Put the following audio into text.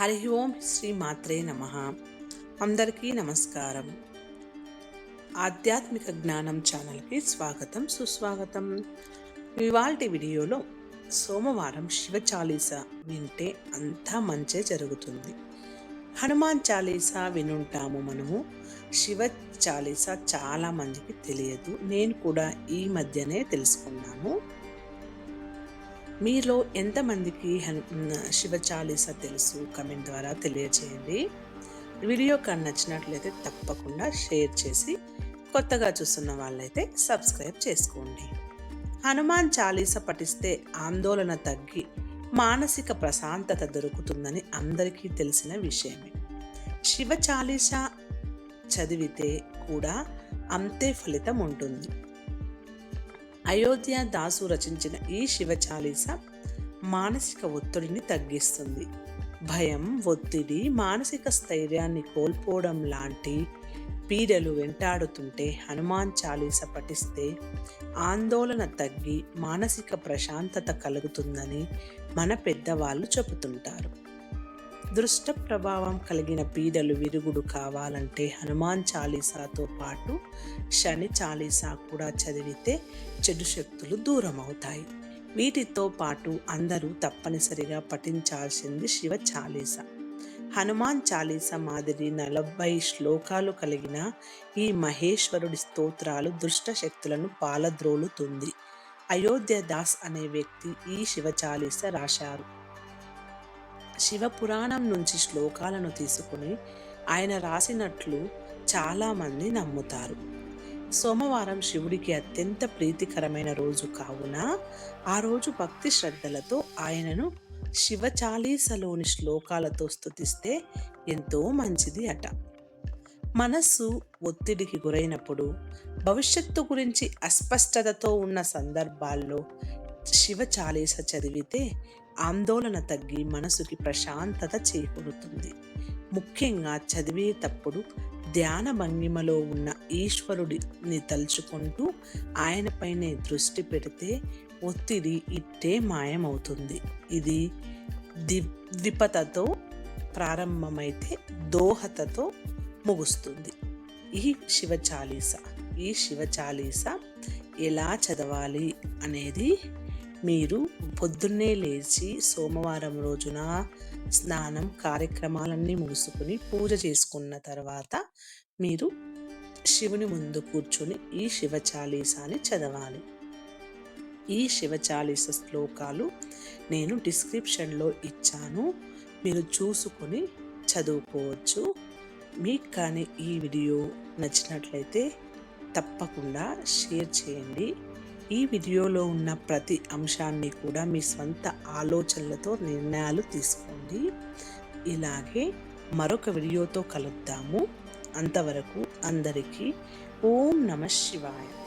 హరి ఓం శ్రీ మాత్రే నమ. అందరికీ నమస్కారం. ఆధ్యాత్మిక జ్ఞానం ఛానల్కి స్వాగతం సుస్వాగతం. ఇవాల్టి వీడియోలో సోమవారం శివ చాలీస వింటే అంతా మంచే జరుగుతుంది. హనుమాన్ చాలీసా వినుంటాము మనము. శివ చాలీసా చాలా మందికి తెలియదు. నేను కూడా ఈ మధ్యనే తెలుసుకున్నాను. మీలో ఎంతమందికి శివ చాలీసా తెలుసు? కమెంట్ ద్వారా తెలియచేయండి. వీడియో కానీ నచ్చినట్లయితే తప్పకుండా షేర్ చేసి కొత్తగా చూస్తున్న వాళ్ళైతే సబ్స్క్రైబ్ చేసుకోండి. హనుమాన్ చాలీస పఠిస్తే ఆందోళన తగ్గి మానసిక ప్రశాంతత దొరుకుతుందని అందరికీ తెలిసిన విషయమే. శివ చాలీస చదివితే కూడా అంతే ఫలితం ఉంటుంది. అయోధ్య దాసు రచించిన ఈ శివ చాలీస మానసిక ఒత్తిడిని తగ్గిస్తుంది. భయం ఒత్తిడి మానసిక స్థైర్యాన్ని కోల్పోవడం లాంటి పీడలు వెంటాడుతుంటే హనుమాన్ చాలీస పఠిస్తే ఆందోళన తగ్గి మానసిక ప్రశాంతత కలుగుతుందని మన పెద్దవాళ్ళు చెబుతుంటారు. దుష్ట ప్రభావం కలిగిన పీడలు విరుగుడు కావాలంటే హనుమాన్ చాలీసాతో పాటు శని చాలీసా కూడా చదివితే చెడు శక్తులు దూరం అవుతాయి వీటితో పాటు అందరూ తప్పనిసరిగా పఠించాల్సింది శివ చాలీస. హనుమాన్ చాలీస మాదిరి నలభై శ్లోకాలు కలిగిన ఈ మహేశ్వరుడి స్తోత్రాలు దుష్ట శక్తులను పాలద్రోలుతుంది. అయోధ్య దాస్ అనే వ్యక్తి ఈ శివ చాలీస రాశారు. శివపురాణం నుంచి శ్లోకాలను తీసుకుని ఆయన రాసినట్లు చాలామంది నమ్ముతారు. సోమవారం శివుడికి అత్యంత ప్రీతికరమైన రోజు కావున ఆ రోజు భక్తి శ్రద్ధలతో ఆయనను శివచాలీసలోని శ్లోకాలతో స్థుతిస్తే ఎంతో మంచిది అట. మనస్సు ఒత్తిడికి గురైనప్పుడు భవిష్యత్తు గురించి అస్పష్టతతో ఉన్న సందర్భాల్లో శివ చాలీస చదివితే ఆందోళన తగ్గి మనసుకి ప్రశాంతత చేకూరుతుంది. ముఖ్యంగా చదివేటప్పుడు ధ్యాన భంగిమలో ఉన్న ఈశ్వరుడిని తలుచుకుంటూ ఆయనపైనే దృష్టి పెడితే ఒత్తిడి ఇట్టే మాయమవుతుంది. ఇది ద్విపతతో ప్రారంభమైతే దోహతతో ముగుస్తుంది. ఈ శివ చాలీస ఈ శివ చాలీస ఎలా చదవాలి అనేది మీరు పొద్దున్నే లేచి సోమవారం రోజున స్నానం కార్యక్రమాలన్నీ ముగుసుకుని పూజ చేసుకున్న తర్వాత మీరు శివుని ముందు కూర్చుని ఈ శివ చాలీసాని చదవాలి. ఈ శివ చాలీస శ్లోకాలు నేను డిస్క్రిప్షన్లో ఇచ్చాను. మీరు చూసుకొని చదువుకోవచ్చు. మీకు కానీ ఈ వీడియో నచ్చినట్లయితే తప్పకుండా షేర్ చేయండి. ఈ వీడియోలో ఉన్న ప్రతి అంశాన్ని కూడా మీ స్వంత ఆలోచనలతో నిర్ణయాలు తీసుకోండి. ఇలాగే మరొక వీడియోతో కలుద్దాము. అంతవరకు అందరికీ ఓం నమ శివాయ.